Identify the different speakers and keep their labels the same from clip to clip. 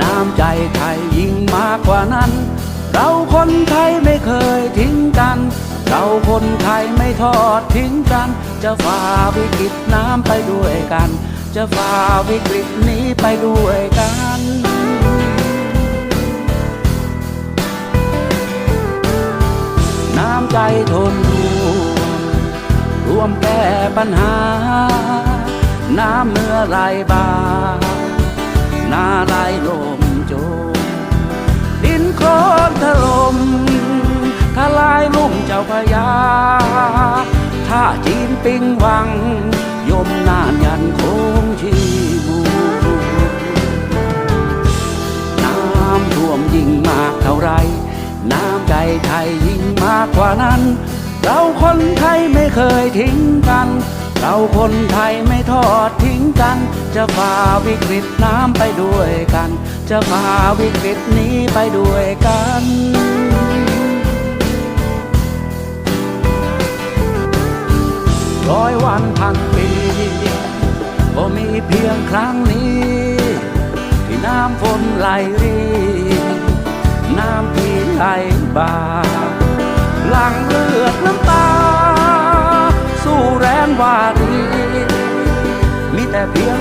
Speaker 1: น้ำใจไทยยิ่งมากกว่านั้น เราคนไทยไม่เคยทิ้งกัน เราคนไทยไม่ทอดทิ้งกัน จะฝ่าวิกฤตน้ำไปด้วยกัน จะฝ่าวิกฤตนี้ไปด้วยกันน้ำใจทนรวมรวมแก้ปัญหา น้ำเมื่อไรบาห นาไหลลมโจมดินโคลนถล่มทลายลุ่มเจ้าพยาถ้าจีนปิงวัง ยมนานยันคงชีมูน้ำท่วมยิ่งมากเท่าไร น้ำใจไทยยิ่งมากกว่านั้น เราคนไทยไม่เคยทิ้งกัน เราคนไทยไม่ทอดทิ้ง กัน จะฝ่าวิกฤตน้ำไปด้วยกัน จะฝ่าวิกฤตนี้ไปด้วยกันร้อยวันพันปีก็มีเพียงครั้งนี้ ที่น้ำฝนไหลรีน้ำที่ไหลบ่าหลังเลือดน้ำตา สู้แรงวารีมีแต่เพียง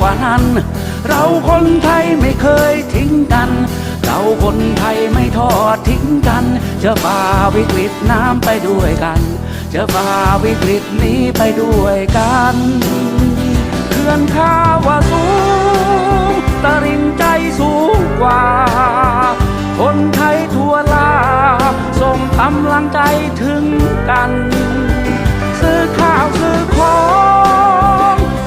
Speaker 1: กว่านั้น เราคนไทยไม่เคยทิ้งกัน เราคนไทยไม่ทอดทิ้งกันจะฝ่าวิกฤตน้ำไปด้วยกันจะฝ่าวิกฤตนี้ไปด้วยกันเขื่อนข้าวาสูงตริงใจสูงกว่าคนไท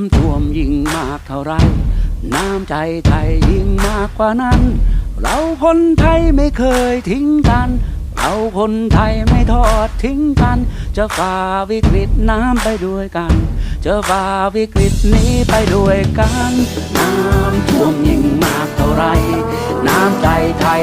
Speaker 1: ำท่วมยิ่งมากเท่าไร น้ำใจไทยยิ่งมากกว่านั้น เราคนไทยไม่เคยทิ้งกัน เราคนไทยไม่ทอดทิ้งกัน จะฝ่าวิกฤตน้ำไปด้วยกัน จะฝ่าวิกฤตนี้ไปด้วยกัน น้ำท่วมยิ่งมากเท่าไร น้ำใจไทย